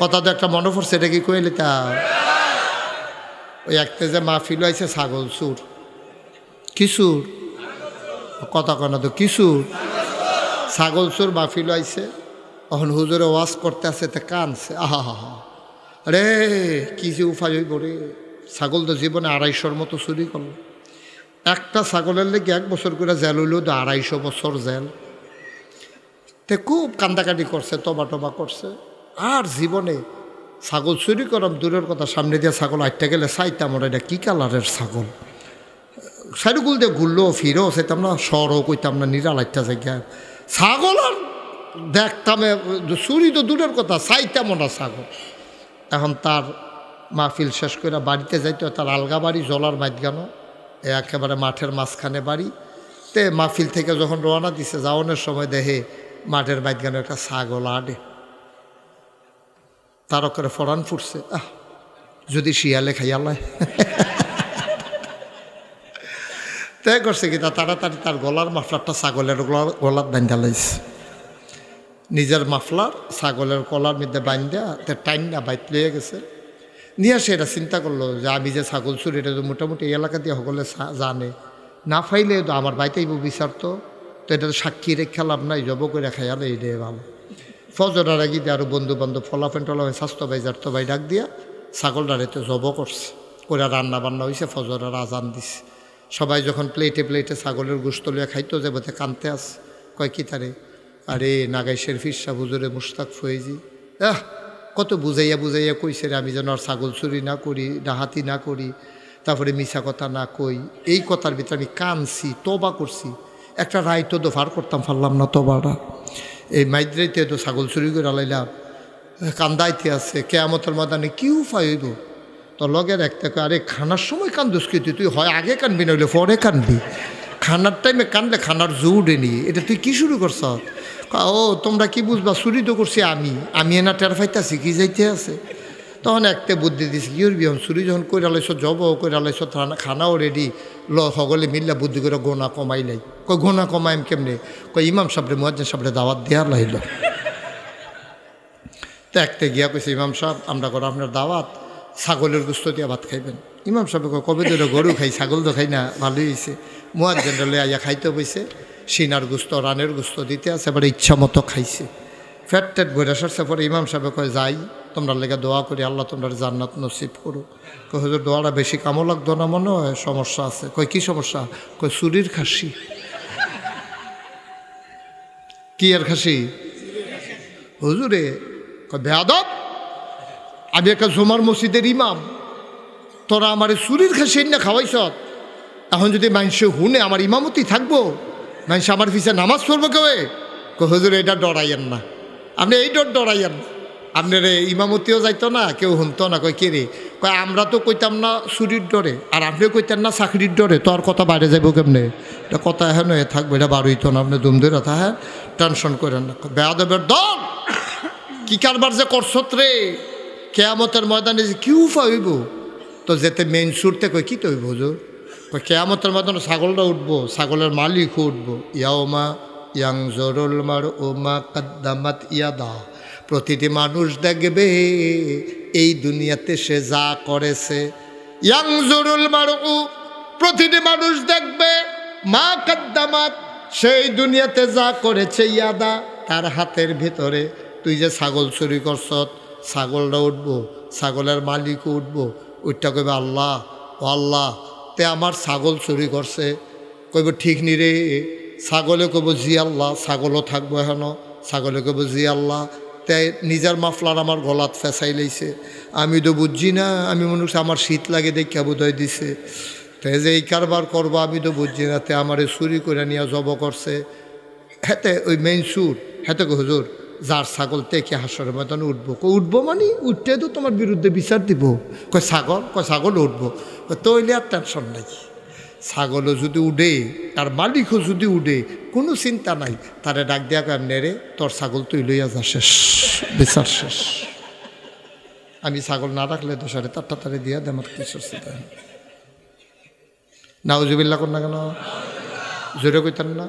কথা তো একটা মনে পড়ছে, এটা কি কইলি তা? ওই একটা যে মাহফিল আইছে ছাগল সুর কিশোর কথা কনা তো কিশোর ছাগল সুর মাহফিল আইছে তখন হুজুরে ওয়াজ করতে আছে, তে কানছে আহা হা হা আরে, কি যে উপায় হইব রে? ছাগল তো জীবনে আড়াইশোর মতো চুরি করল। একটা ছাগলের লেগে এক বছর করে জেল হইলেও তো আড়াইশো বছর জেল। তে খুব কান্দাকাটি করছে তবা টবা করছে। আর জীবনে ছাগল চুরি করম দূরের কথা, সামনে দিয়ে ছাগল আটটা গেলে চাইতাম ওরা, এটা কী কালারের ছাগল? সাইডগুল দিয়ে ঘুরলো, ফিরো সেতাম না, সরও কইতাম না, নিরাল একটা জায়গায় ছাগল আর দেখতাম চুরি তো দূরের কথা চাইতাম না ছাগল। এখন তার মাহফিল শেষ করে বাড়িতে যাইতে, তার আলগা বাড়ি, জলার মাঝখানো একেবারে মাঠের মাঝখানে বাড়ি। তে মাহফিল থেকে যখন রওনা দিছে যাওয়ানোর সময় দেহে মাঠের মাঝখানে একটা ছাগল আডে তার করে ফরান ফুটছে। আহ, যদি শিয়ালে খাইয়ালায় তাই করছে কি, তা তাড়াতাড়ি তার গলার মাফলারটা ছাগলের গলার বান্ধা লাইছে। নিজের মাফলার ছাগলের কলার মধ্যে বান্ধা, তে টাইম না বাইত লইয়া গেছে। নিয়ে সে এটা চিন্তা করল যে আমি যে ছাগল চুরি, এটা তো মোটামুটি এলাকা দিয়ে সকলে জানে। না ফাইলে তো আমার বাইতেই বিচার তো তো এটা তো সাক্ষী রেখা লাভ নাই, জব করে খাইয়ালে এইটাই ভালো। ফজরার আগে দিয়ে আরও বন্ধু বান্ধব ফলাফেন টলাফেন স্বাস্থ্য ভাই জার্থ ভাই ডাক দিয়া ছাগলটারে তো জব করছে। করে রান্না বান্না হয়েছে ফজরার আজান দিছে। সবাই যখন প্লেটে প্লেটে ছাগলের গোস্ত লিয়া খাইতো, যে বোধে কানতে আস কয়, কি তারে? আরে, নাগাই শেরফির শাহ হুজুরে মুস্তাক ফয়েজি। আহ, কত বুঝাইয়া বুঝাইয়া কইছে রে, আমি যেন আর ছাগল চুরি না করি, ডাহাতি না করি, তারপরে মিশা কথা না কই। এই কথার ভিতরে আমি কানছি তবা করছি। একটা রায় তো দোফার করতাম পারলাম না তবাটা এই মাইদ্রাইতে তো ছাগল চুরি করে লাইলা কান্দাইতে আছে, কেয়ামতের মাদানে কি উপায় হইব? তো লগের একটা আরে খানার সময় কান্দুস কিন্তু তুই? হয় আগে কানবি, নইলে পরে কানবি। খানার টাইমে কানলে খানার জৌড়ে নি। এটা তুই কি শুরু করছ? ও, তোমরা কি বুঝবা? চুরি তো করছি আমি। আমি এনা টের আছি কি যাইতে আছে? তখন একটা বুদ্ধি দিছি কি করবি এখন চুরি যখন কইরা লাইছ জব কইরা লাইছ খানাও রেডি ল সকলে মিল্লা বুদ্ধি করে গোনা কমাইলাই কই গোনা কমাইম কেমনে? কই ইমাম সাবরে মহাজ্জেন সাবরে দাওয়াত দেওয়ার লাইল। তো একটা গিয়া কইছে ইমাম সাহেব আমরা করো আপনার দাওয়াত ছাগলের গুস্ত দিয়ে ভাত খাইবেন। ইমাম সাহেব কয়, কবে ধরে গরু খাই ছাগল তো খাই না ভালোই হয়েছে মুয়াজ জেনারেলে আইয়া খাইতে বইছে সিনার গুস্ত রানের গুস্ত দিতে আছে এবারে ইচ্ছা মতো খাইছে। ফ্যাট ট্যাট বইরা সারছে পরে ইমাম সাহেব কয় যাই। তোমরা লেগে দোয়া করি, আল্লাহ তোমরা জান্নাত নসিব করো কয় হুজুর, দোয়াটা বেশি কামও লাগতো না মনে হয়? সমস্যা আছে। কই কি সমস্যা? কয় চুরির খাসি। কি আর খাসি? হুজুরে কয় বেয়াদব। আমি একটা জমার মসজিদের ইমাম। তোরা আমার চুরির খাসি না খাওয়াইছ। এখন যদি মানুষে হুনে আমার ইমামতি থাকব মানুষ আমার পিছিয়ে নামাজ পড়ব কেউ হুজুর, এটা ডরাইয়েন না। আপনি এই ডর ডরাইয়েন না। আপনার ইমামতিও যাইতো না, কেউ শুনতো না, কয়, কে রে? কয়, আমরা তো কইতাম না চুরির ডরে, আর আপনিও কইতেন না চাকরির ডরে তো আর কথা বাইরে যাইব কেমনে? এটা কথা এখন এ থাকবে, এটা বার হইতো না, আপনি দুম ধরে হ্যাঁ? টেনশন করেন না। বেয়াদবের দল, কি কারবার যে করছত রে? কেয়ামতের ময়দানে যে কি উপায় হইব? তো যেতে মেইন সুরতে কই কি তো হইব হুজুর? কই কেয়ামতের ময়দানে ছাগলটা উঠবো, ছাগলের মালিক উঠবো। ইয়াওমা ইয়াং জরুল মার ওমা কাদ্দামাত ইয়াদা প্রতিটি মানুষ দেখবে, এই দুনিয়াতে সে যা করেছে। প্রতিটি মানুষ দেখবে, মা কাদ্দামাত, সেই দুনিয়াতে যা করেছে ইয়াদা, তার হাতের ভিতরে। তুই যে ছাগল চুরি করছ, ছাগলটা উঠবো, ছাগলের মালিকও উঠবো, ওইটা কইবে আল্লাহ, ও আল্লাহ, তে আমার ছাগল চুরি করছে। কইব, ঠিক নি রে। ছাগলে কইব, জি আল্লাহ। ছাগলও থাকব এখনও, ছাগলে কইব, জি আল্লাহ। তে নিজের মাফলার আমার গলাত ফেসাই লাইছে আমি তো বুঝছি না, আমি মনে করছি আমার শীত লাগে দেখা বোধহয় দিছে। তে যে এই কারবার করব, আমি তো বুঝছি না, তে আমারে চুরি করে নিয়ে জব করছে। হেতে ওই মেইন সুর হেতে কো হুজুর, যার ছাগল তেকে হাসরের ময়দানে উঠবো? কই উঠবো মানে উঠতে তো তোমার বিরুদ্ধে বিচার দিব। কয়, ছাগল? কয়, ছাগল উঠবো। তৈলে আর টেনশন নাই। ছাগলও যদি উঠে তার মালিকও যদি উঠে কোনো চিন্তা নাই। তারে ডাক দিয়া কার নেড়ে তোর ছাগল তুই লইয়া যা, শেষ, বিচার শেষ। আমি ছাগল না রাখলে দোষারে তার তারে দিয়া দে, আমার কিছু চিন্তা নাউজুবিল্লা কর না কেন? জোরে কইতেন না?